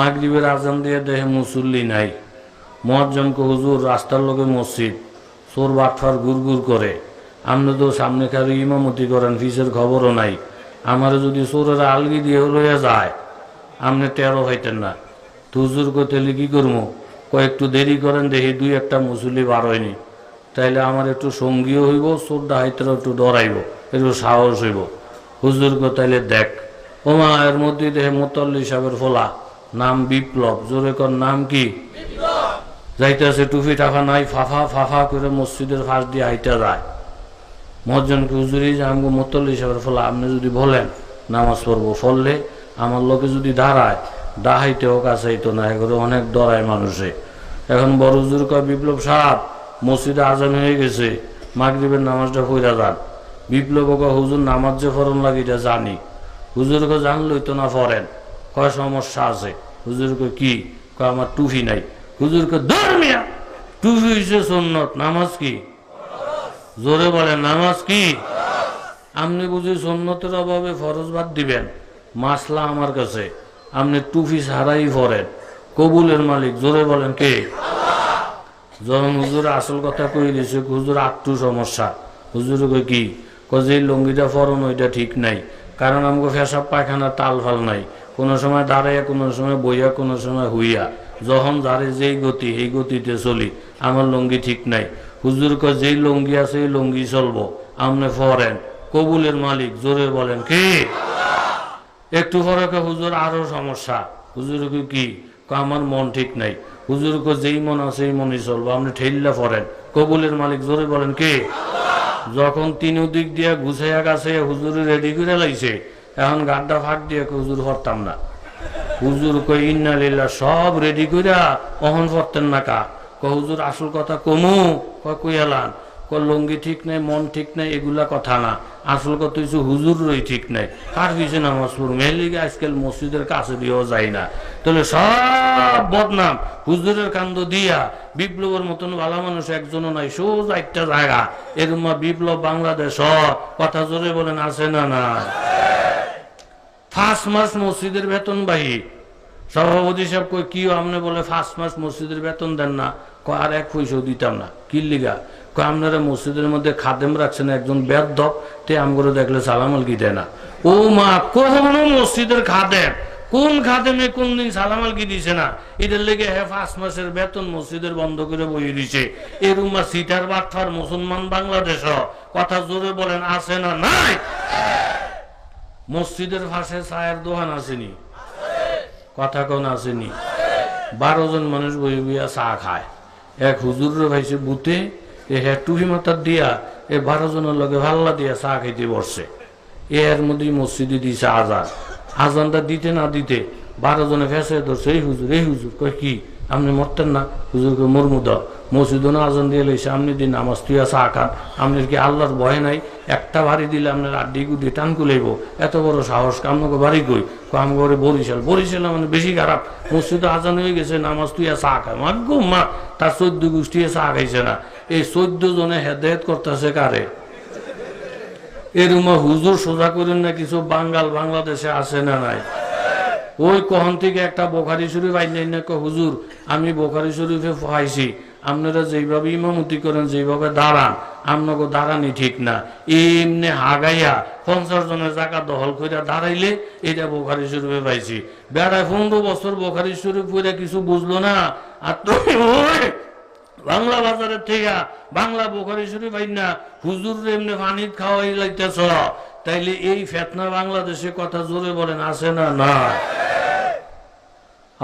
মাগরিবের আজান দিয়ে দেহে মুসল্লি নাই। মহাজমকে হুজুর, রাস্তার লোকে মসজিদ, চোর বাটফার গুড় গুড় করে। আপনি তো সামনে কারও ইমামতি করেন, ফিসের খবরও নাই। আমারে যদি চোরেরা আলগি দিয়ে লইয়া যায় আপনি তেরো হইতেন না। তো হুজুর কইতেলে কী করব কয়েকটু দেরি করেন দেখি দুই একটা মুসল্লি বার হয়নি। তাইলে আমার একটু সঙ্গীও হইব চোর ডাহাইতেও একটু ডরাইব, একটু সাহস হইব। হুজুর কো, তাইলে দেখ। ওমা, এর মধ্যে দেখে মোতল্লি সাহেবের ফোলা। নাম বিপ্লব। জোরে কর নাম কি? যাইতেছে টুপি টাকা নাই ফাফা ফাফা করে মসজিদের ফাঁস দিয়ে আইটা যায়। মহাজনকে হুজুরি যে আমাকে মোতল্লি সাহেবের ফলে আপনি যদি বলেন নামাজ পড়ব ফললে আমার লোকে যদি দাঁড়ায় ডাহাইতে হোক আসাইতো না এগুলো অনেক ডরায় মানুষে। এখন বড় হুজুর কয় বিপ্লব সাহেব মসজিদে আজান হয়ে গেছে মাগরিবের নামাজটা কইরা যান। বিপ্লব হুজুর নামাজ যে ফরন লাগে এটা জানি। হুজুরকে জানলই তো না ফরেন। কয় সমস্যা আছে? হুজুরকে কি? কয়, আমার টুফি নাই। হুজুরকে ধর্মিয়া টুফি হইছে সন্ন্যত নামাজ কি? জোরে বলেন, নামাজ কি? আপনি বুঝি সন্ন্যতের অভাবে ফরজ বাদ দিবেন? মাসলা আমার কাছে। আপনি টুফি ছাড়াই ফরেন। কবুলের মালিক, জোরে বলেন কে? যখন হুজুর আসল কথা কই দিছে, হুজুর আটটু সমস্যা। হুজুর কি? কয় যে লঙ্গিটা ফরন, ওইটা ঠিক নাই। কারণ আমাকে ফেসাব পায়খানা তাল ফাল নাই। কোনো সময় দাঁড়াইয়া কোনো সময় বইয়া কোনো সময় হুইয়া। যখন যারে যেই গতি এই গতিতে চলি আমার লঙ্গি ঠিক নাই। হুজুর কয় যেই লঙ্গি আছে এই লঙ্গি চলবো। আমনে ফরেন। কবুলের মালিক জোরে বলেন কি? একটু পরে হুজুর আরও সমস্যা। হুজুর কি? আমার মন ঠিক নাই। হুজুর কয়, যেই মন আছে এই মনই চলবো। আপনি ঠেললা ফরেন। কবুলের মালিক জোরে বলেন কে? যখন তিন দিক দিয়ে গুছাইয়া গাছে হুজুর রেডি করে লাইছে এখন গাড্ডা ফাঁক দিয়ে হুজুর হরতাম না। হুজুর কই, ইন্না লিল্লাহ, সব রেডি কইরা অহন করতেন না কা? হুজুর, আসল কথা কমু? কয় ক লঙ্গি ঠিক নাই, মন ঠিক নাই, এগুলা কথা না। আসল কথা হচ্ছে হুজুর রই ঠিক নাই। কার পিছে নামাজ পড়ুম? এর লিগে আজকাল মসজিদের কাছে দিয়েও যায় না। তাহলে সব বদনাম। হুজুরের কান্দ দিয়া বিপ্লবের মতন ভালো মানুষ একজনও নাই, সোজা একটা জায়গা। এরকম বিপ্লব বাংলাদেশ, কথা জোরে বলেন, আছে না না ফার্স্ট মাস মসজিদের বেতন বাহি। সভাপতি সাহেব কই কি আপনি বলে ফার্স্ট মাস মসজিদের বেতন দেন না? কয়, আর এক পয়সাও দিতাম না। কি লিগা? কয়, আপনারা মসজিদের মধ্যে খাদেম রাখছেন, একজন বেদ তে আমগুলো দেখলে সালামাল কি দেয় না। ও মা, কখনো মসজিদের খাদেম, কোন খাদেমে কোন দিন সালামাল কি দিছে না? এটার লেগে হ্যাঁ পাঁচ মাসের বেতন মসজিদের বন্ধ করে বই দিছে। এরুমা সিটার বাটফার মুসলমান বাংলাদেশ, কথা জোরে বলেন, আছে না নাই? মসজিদের পাশে চায়ের দোকান আসেনি। কথা কোন আসেনি। বারো জন মানুষ বই বইয়া চা খায়। এক হুজুর ভাইছে, বুতে, এ হ্যাঁ টুপি মাথার দিয়া, এ বারো জনের লগে ভাল্লা দিয়া চা খাইতে বসছে। এর মধ্যে মসজিদে দিছে আজান। আজানটা দিতে না দিতে বারো জনে ফেসে ধরছে, এই হুজুর এই হুজুর, কয় কি? আপনি মরতেন না? হুজুরকে মরমু মসজিদও না আজান দিয়ে লইছে আপনি দিন নামাজ তুইয়া চা খান। আপনার কি আল্লাহর ভয় নাই? একটা বাড়ি দিলে আপনার আড্ডি গুডি টান কুলাইব এত বড় সাহস আপনাকে বাড়ি কই? কাম করে বরিশাল। বরিশাল মানে বেশি খারাপ। মসজিদে আজান হয়ে গেছে, নামাজ তুই চা খায় মা গো মা তার চোদ্দ গোষ্ঠী চা খাইছে না। এই চোদ্দ জনে হেদায়ত করতেছে কারে? এরুমা হুজুর সোজা করেন না কিছু বাঙ্গাল বাংলাদেশে আছে না নাই? ওই কখন থেকে একটা বোখারি শরীফ আইন হুজুর, আমি বোখারি শরীফে পাইছি আপনারা যেইভাবে ইমামতি করেন, যেইভাবে দাঁড়ান আপনাকে দাঁড়ানি ঠিক না। এমনি হাগাইয়া পঞ্চাশ জনের জায়গা দখল করে দাঁড়াইলে, এটা বোখারি শরীফে পাইছি। বেড়ায় পনেরো বছর বোখারি শরীফ করে কিছু বুঝলো না। আর তুমি বাংলা বাজারের থেকে বাংলা বোখারি শরীফ আইন না হুজুর এমনি পানি খাওয়াই লাগতেছ তাইলে এই ফেতনা বাংলাদেশে কথা জোরে বলেন, আছে না না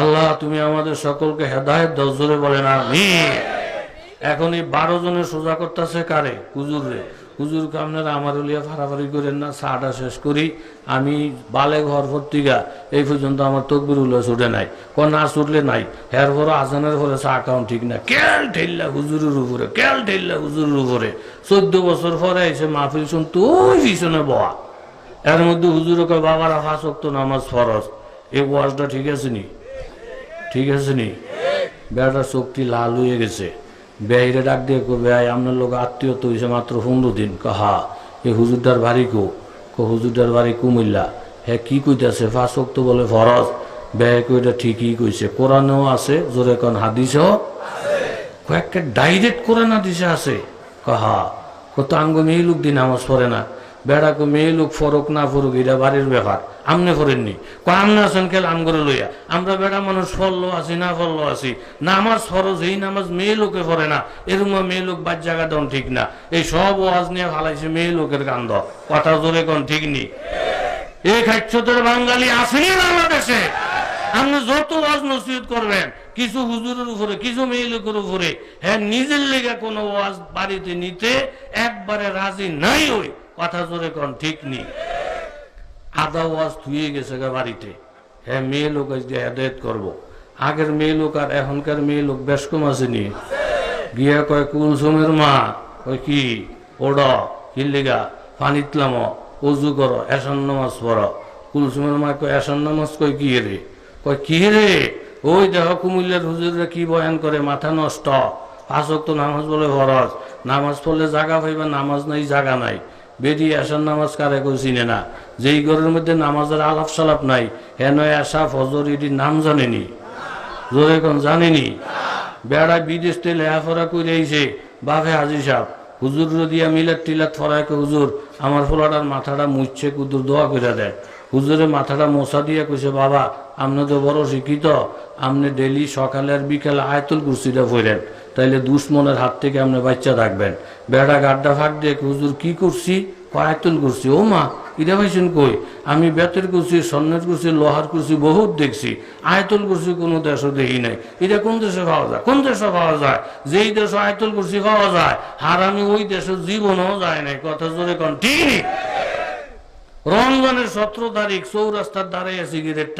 আল্লাহ, তুমি আমাদের সকলকে হেদায়ত দাও, জোরে বলেন আমি এখন এই বারো জনের সোজা করতেছে কারে? হুজুর রে হুজুরকে আপনারা আমার লিয়া ফাড়াফাড়ি করেন না চাটা শেষ করি। আমি বালে ঘর ভর্তিগা, এই পর্যন্ত আমার তকবির উল্লাস ছুটে নাই। ক না ছুটলে নাই। হের পরে আজানের পরে চা খাওয়ান ঠিক না। কেল ঠেললা হুজুরের উপরে, কেল ঠেললা হুজুরের উপরে। চোদ্দ বছর পরে এসে মাহফিল শুন, তুই পিছনে বয়া। এর মধ্যে হুজুরকে বাবারা ফাঁসক্ত নামাজ ফরজ। এই ওয়াজটা ঠিক আছে নি? ঠিক আছে নি? বেড়াটার চোখটি লাল হয়ে গেছে। বেহিরে ডাক দিয়ে কো বেহাই আপনার লোক আত্মীয় তো হয়েছে মাত্র পনেরো দিন। কাহা এ হুজুরটার বাড়ি কো? কো হুজুরটার বাড়ি কুমিল্লা। হ্যাঁ কি কইতাছে? ফাঁসক তো বলে ফরজ। ব্যয় কইটা ঠিকই কইছে। কোরআনেও আছে, জোরে কোন, হাদিসও কয়েকটা ডাইরেক্ট কোরআন হাদিসে আছে। কহা কত আঙ্গ মেয়ে লোক দিন নামাজ পড়ে না। বেড়াকে মেয়ে লোক ফরক, না ফরুক, এটা বাড়ির ব্যাপার। আমনে করেননি ক আমনে আছেন কেল, আম করে লইয়া। আমরা বেড়া মানুষ ফললো আছি, না ফললো আছি। নামাজ ফরজ, এই নামাজ মেয়ে লোকে পড়ে না। এরকম মেয়ে লোক বাদ জায়গা দন ঠিক না। এই সব ওয়াজ নিয়ে ফালাইছে মেয়ে লোকের কান্দ কথা জোরে কোন, ঠিক নি? এই খাচ্ছতের বাঙালি আসেনি বাংলাদেশে? আপনি যত ওয়াজ নসিহত করবেন, কিছু হুজুরের উপরে, কিছু মেয়ে লোকের উপরে হ্যাঁ নিজের লেগে কোনো ওয়াজ বাড়িতে নিতে একবারে রাজি নাই ওই। কথা জোরে কোন, ঠিক নেই আদা ওয়াজ ধুয়ে গেছে গা বাড়িতে। হ্যাঁ মেয়ে লোক হেদায়ত করব। আগের মেয়ে লোক আর এখনকার মেয়ে লোক বেশ কম আসেনি গিয়া কয় কুলসুমের মা? কয়, কি? ওড কিল্লিগা পানিতলাম অজু করো, এসন নামাজ পড়ো। কুলসুমের মা? কয়, এসন নামাজ কয়, কি রে? কয়, কি রে? ওই দেহ কুমিল্লার হুজুররা কি বয়ান করে, মাথা নষ্ট। পাঁচক তো নামাজ বলে ভরস নামাজ পড়লে জাগা পাইবা, নামাজ নাই, জাগা নাই। বেরিয়ে আসার নামাজ কারে কেউ চিনে না? যেই ঘরের মধ্যে নামাজের আলাপ সালাপ নাই, হেন আসা ফজর ইডির নাম জানেনি। জোরে কোন জানেনি? বেড়া বিদেশ থেকে লেহাফরা করে আইছে বাপে হাজি সাহ হুজুর দিয়া মিলাত টিলাত ফরাইকে হুজুর, আমার ফোলাটার মাথাটা মুছছে কুদুর দোয়া করে দেয়। হুজুরের মাথাটা মোছা দিয়ে কইছে, বাবা আপনি তো বড় শিক্ষিত আপনি ডেলি সকালে আর বিকালে আয়তুল কুর্সিটা ফেরেন তাইলে দুশ্মনের হাত থেকে আপনি বাচ্চা থাকবেন বেড়া গাড্ডা ফাঁক দিয়ে হুজুর কি করছি? আয়তুল করছি। ও মা এটা ভাইছেন কই? আমি বেতের কুরসি স্বর্ণের কুরসি লোহার কুরসি বহুত দেখছি। আয়তল কুরসি কোনো দেশও দেখি নাই। এটা কোন দেশে পাওয়া যায়? কোন দেশে পাওয়া যায়? যেই দেশে আয়তল কুরসি পাওয়া যায়। আর আমি ওই দেশে জীবনও যায় নাই। কথা জোরে কন, ঠিক? রমজানের সতেরো তারিখ চৌরাস্তার আছে গিরের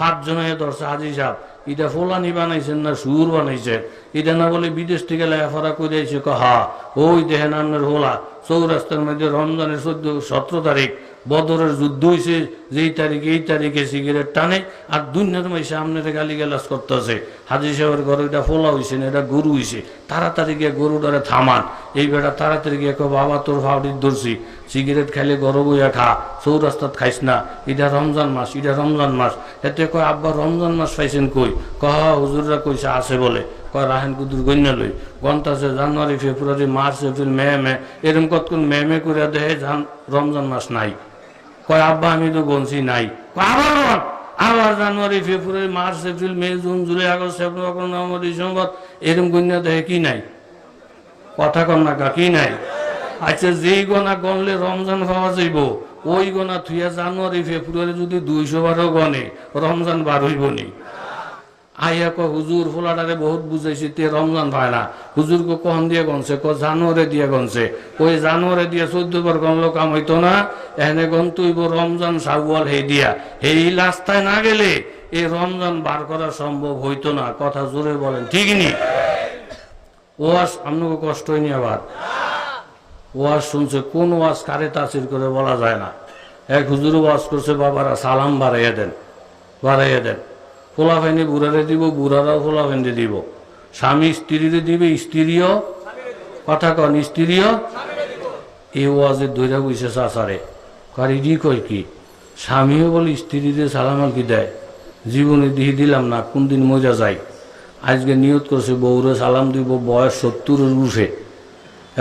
পাঁচজনে ধরছে হাজি সাহেব এটা ফোলানি বানাইছেন না, সুর বানাইছেন এটা না বলে, বিদেশ থেকে লেখাপড়া করে আইছে? হা, ওই দেখেন আপনার হোলা, চৌরাস্তার মধ্যে রমজানের চোদ্দ, সতেরো তারিখ, বদরের যুদ্ধ হয়েছে যেই তারিখে, এই তারিখে সিগারেট টানে, আর দুনিয়ার মাইসে সামনে গালি গালাস করতেছে। হাজি সাহেবের ঘরে এটা ফোলা হয়েছে না, এটা গরু হয়েছে তাড়াতাড়ি গিয়ে গরুটারে থামান। এই বেটা তাড়াতাড়ি গিয়ে কো বাবা, তোর ফাউডির ধরছি। সিগারেট খাইলে গরু বইয়া খা, চৌরাস্তাত খাইস না। এটা রমজান মাস, এটা রমজান মাস। এতে কয়, আব্বা, রমজান মাস পাইছেন কই? কহ হুজুররা কইছে, আছে বলে। কয়, রাহেন কুদুর গণ্য লই। গন্তাছে January, February, March, April, May May. এরম কতক্ষণ মে মে করে দেহে জান, রমজান মাস নাই। কয়, আব্বা, আমি তো গনছি নাই। কয়, আবার। আবার January February March April May June July August September November December এরকম গণ্য দেয় কি নাই? কথা কন না কা, কি নাই? আচ্ছা যেই গণা গণলে রমজান পাওয়া যাইব ওই গণা থুয়া জানুয়ারি ফেব্রুয়ারি যদি দুইশো বারো গণে রমজান বার হইব নি। আইয়া ক হুজুর ফোলাটারে বহুত বুঝাইছি, তে রমজান পায় না। হুজুর কো কখন দিয়ে গনছে? ক জানুয়ারে দিয়ে গনছে। ওই জানুয়ারে দিয়ে চোদ্দ বার গনলো, কাম হইতো না। এখানে গন্তইব রমজান সাগুয়াল হে দিয়া। এই রাস্তায় না গেলে এই রমজান বার করা সম্ভব হইতো না। কথা জোরে বলেন, ঠিক নি? ওয়াজ, আপনাকে কষ্ট হয়নি আবার? ওয়াজ শুনছে, কোন ওয়াজ কারে তাসির করে বলা যায় না। এক হুজুর ওয়াজ করছে, বাবারা সালাম বাড়াইয়া দেন বাড়াইয়া দেন। ফোলা ফেন্দি বুড়ারে দিব, বুড়ারাও ফোলা ফেন্দি দিব। স্বামী স্ত্রীরে দিবে, স্ত্রীও? কথা কন, স্ত্রীও? এই ওয়াজে দৈরা বুঝছে চাচারে। কারি দি কয় কি? স্বামীও বলে স্ত্রীরে সালামাল কি দেয়? জীবনে দিয়ে দিলাম না কোন দিন মজা যায়? আজকে নিয়ত করছে, বউরে সালাম দিব, বয়স সত্তরের উঠে।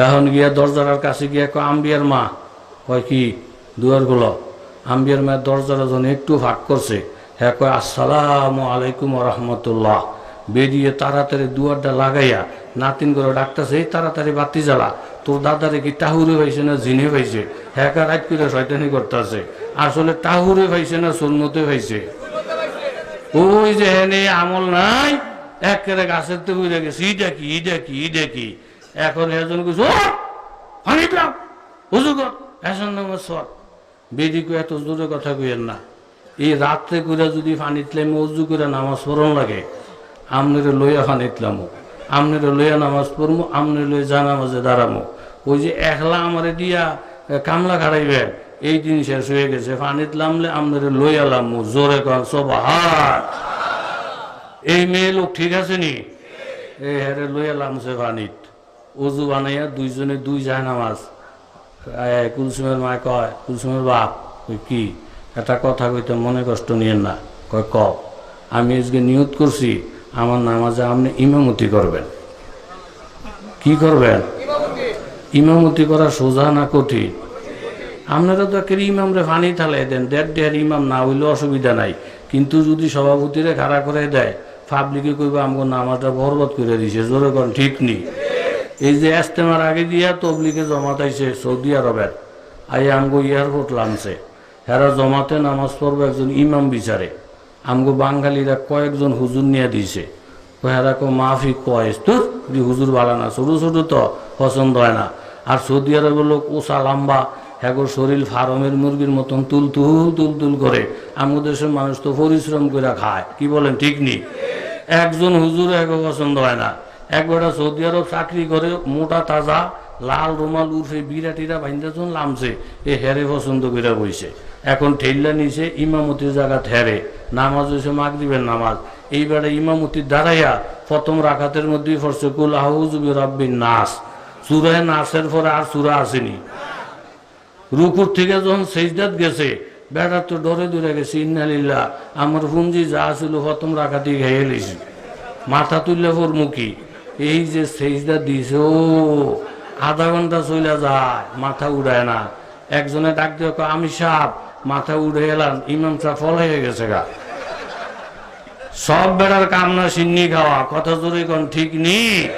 এখন গিয়া দরজার কাছে গিয়া কয়, আম্বিয়ার মা। কয় কি? দুয়ারগুলো আম্বিয়ার মায়ের দরজার যখন একটু ভাগ করছে। হ্যাঁ কয়, আসসালামু আলাইকুম রহমতুল্লাহ বেরিয়ে তাড়াতাড়ি দুয়ারটা লাগাইয়া নাতিন করে ডাকতেছে, এই তাড়াতাড়ি বাতি জ্বালা। তোর দাদারে কি টাহুরে পাইছে না জিনে পাইছে? হ্যাঁ রাত করে শয়তানি করতেছে। আসলে টাহুরে পাইছে না সুন্নতে পাইছে। ওই যে হেনে আমল নাই, একেবারে গাছের তো বুঝে গেছে ইটা কি ইটা কি ইটা এখন এজন কিছু অনেকলাম বুঝু কর এসন নম্বর সর। বেদিকে এত জোরে কথা কইেন না। এই রাত্রে করে যদি ফানিতলে মজু করে নামাজ পড়ন লাগে, আমনেরে লইয়া ফানিতলামো আমনেরে লইয়া নামাজ পড়মো, আমনে লইয়া যা নামাজে দাঁড়ামো। ওই যে একলা আমারে দিয়া কামলা খাড়াইবে, এই দিন শেষ হয়ে গেছে ফানিত লামলে আমনেরে লইয়া লামো, জোরে কর সব হাত এই মেয়ে লোক ঠিক আছে নি? এই হেরে লইয়া লামছে পানিত অজু বানাইয়া দুইজনে দুই যায় নামাজ। কুলসুমের মায় কয়, কুলসুমের বাপ কি? একটা কথা কইতে মনে কষ্ট নিয়েন না। কয়, ক? আমি আজকে নিয়ত করছি, আমার নামাজে আপনি ইমামতি করবেন। কি করবেন? ইমামতি করা সোজা না কঠিন? আপনারা তো একের ইমামরে ফানি থালাই দেন, দেড় দেড় ইমাম না হইলে অসুবিধা নাই। কিন্তু যদি সভাপতিরে খাড়া করে দেয়, পাবলিকে কইব, আমগো নামাজটা বরবাদ করে দিছে, জোরে করেন ঠিক নেই এই যে এস্তেমার আগে দিয়া তবলিকে জমাতাইছে সৌদি আরবের আই আমগো এয়ারপোর্ট লামছে। হেরা জমাতে নামাজ পড়ব একজন ইমাম বিচারে। আমগো বাঙালিরা কয়েকজন হুজুর নিয়ে দিছে হেরা কো, মাফি কয়েস তোর হুজুর ভালো না ছোটো ছোটো তো পছন্দ হয় না। আর সৌদি আরবের লোক ওষা লম্বা হ্যাগোর শরীর ফার্মের মুরগির মতন তুল তুল তুল তুল করে। আমাদের দেশের মানুষ তো পরিশ্রম করে খায়। কি বলেন, ঠিক নেই একজন হুজুর এক পছন্দ হয় না। একবারটা সৌদি আরব চাকরি করে, মোটা তাজা, লাল রুমাল উর্ফে বিরাটিরা বাইন্দাজন লামছে। এ হেরে পছন্দ করে বইছে। এখন ঠেল্লা নিছে ইমামতির জায়গা হেরে নামাজ হয়েছে মাগরিবের নামাজ। এইবারে ইমামতির দাঁড়াইয়া প্রথম রাখাতের মধ্যেই ফরছে কুল আহুজুবি রব্বিন নাস। সুরায় নাসের পরে আর সুরা আসেনি। রুকুর থেকে যখন সেজদাত গেছে বেড়ার তো ডরে দূরে গেছে ইন্নালিল্লা আমার পুঞ্জি যা ছিল প্রথম রাখাতেই ঘেয়ে লিছি মাথা তুললে ওর মুখী এই যে সেজদা দিছে, ও, আধা ঘণ্টা চলে যায়, মাথা উড়ায় না। একজনে ডাক দিয়ে আমি সাপ মাথা উড়ে এলাম ইমাম সাহ ফল হয়ে গেছে গা। সব বেড়ার কামনা সিন্নি খাওয়া, কথা জোরে কোন ঠিক নেই?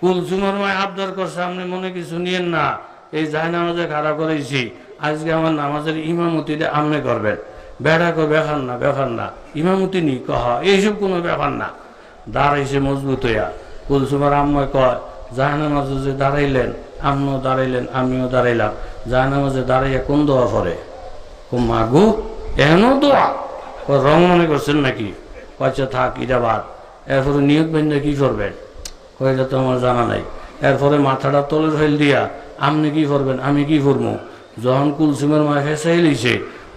কুলসুমের মায় আবদার করছে, আপনি মনে কিছু নিয়েন না। এই যাই নামাজে খাড়া করেছি, আজকে আমার নামাজের ইমামতিটা আপনি করবেন। বেড়া কো ব্যাপার না ব্যাপার না। ইমামতি নি কহ, এইসব কোনো ব্যাপার না। দাঁড়াইছে মজবুত হইয়া কুলসুমার আম্মায় কয় জাহ নামাজে যে দাঁড়াইলেন আপনিও দাঁড়াইলেন, আমিও দাঁড়াইলাম। জাহ নামাজে দাঁড়াইয়া কোন দোয়া করে ও মাগু এহেন দোয়া? ও রং মনে করছেন নাকি? আচ্ছা থাক, এটা এরপরে নিয়োগ বেন্দে কি করবেন? কয়েকটা তো আমার জানা নাই। এরপরে মাথাটা তলে ফেল দিয়া, আপনি কি করবেন? আমি কি করব? যখন কুলসুমের মা ফেসে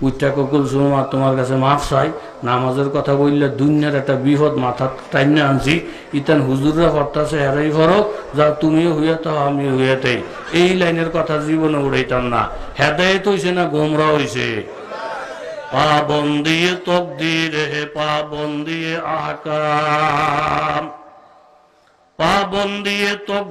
লিছে উইটাকে কুলসুমের মা তোমার কাছে মাফ চাই। নামাজের কথা বললে দুনিয়ার একটা বিপদ মাথা টাইমে আনছি। ইতান হুজুররা হরতাছে হেরাই ফরক যা তুমিও হইয়াতে, আমিও হইয়াতে। এই লাইনের কথা জীবনে উড়াইতাম না। হেদায়ত হইছে না গোমরা হইছে? পাবন্দিয়ে তকদির হে পাবন্দিয়ে আহকাম পাবন্দিয়ে তক